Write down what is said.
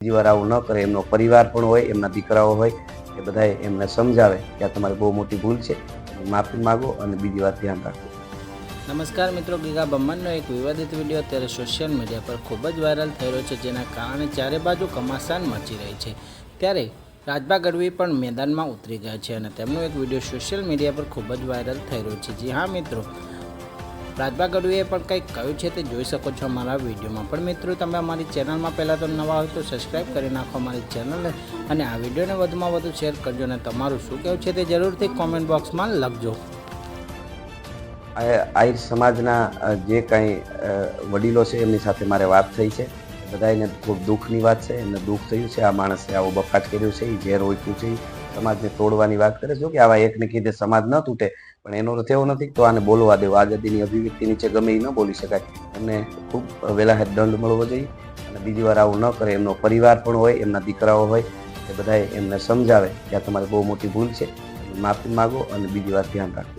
બીજી વાર આવું ન કરે, એમનો પરિવાર પણ હોય, એમના દીકરાઓ હોય, એ બધાએ એમને સમજાવે કે આ તમારી બહુ મોટી ભૂલ છે માફી માગો અને બીજી વાર ધ્યાન રાખો. નમસ્કાર મિત્રો, ગીગા બમ્મનનો એક વિવાદિત વીડિયો અત્યારે સોશિયલ મીડિયા પર ખૂબ જ વાયરલ થઈ રહ્યો છે, જેના કારણે ચારે બાજુ કમાસાન મચી રહી છે. ત્યારે રાજભા ગઢવી પણ મેદાનમાં ઉતરી ગયા છે અને તેમનો એક વીડિયો સોશિયલ મીડિયા પર ખૂબ જ વાયરલ થઈ રહ્યો છે. જી હા મિત્રો રાજભા ગઢવીએ પણ કંઈક કહ્યું છે તે જોઈ શકો છો અમારા વિડીયોમાં. પણ મિત્રો, તમે અમારી ચેનલમાં પહેલાં તો નવા હોય તો સબસ્ક્રાઈબ કરી નાખો અમારી ચેનલને અને આ વિડીયોને વધુમાં વધુ શેર કરજો અને તમારું શું કહેવું છે તે જરૂરથી કોમેન્ટ બોક્સમાં લખજો. આહિર સમાજના જે કાંઈ વડીલો છે એમની સાથે મારે વાત થઈ છે. બધાને ખૂબ દુઃખની વાત છે, એમને દુઃખ થયું છે. આ માણસે આવો બફાટ કર્યો છે એ ઝેર ઓછું છે સમાજને તોડવાની વાત કરે છે. કે આવા એકને કીધે સમાજ ન તૂટે, પણ એનો અર્થ એવો નથી તો આને બોલવા દેવો. આઝાદીની અભિવ્યક્તિ નીચે ગમે એ ન બોલી શકાય. એમને ખૂબ વહેલા દંડ મળવો જોઈએ અને બીજી વાર આવું ન કરે. એમનો પરિવાર પણ હોય, એમના દીકરાઓ હોય, એ બધાએ એમને સમજાવે કે આ તમારી બહુ મોટી ભૂલ છે. માફી માગો અને બીજી વાર ધ્યાન રાખો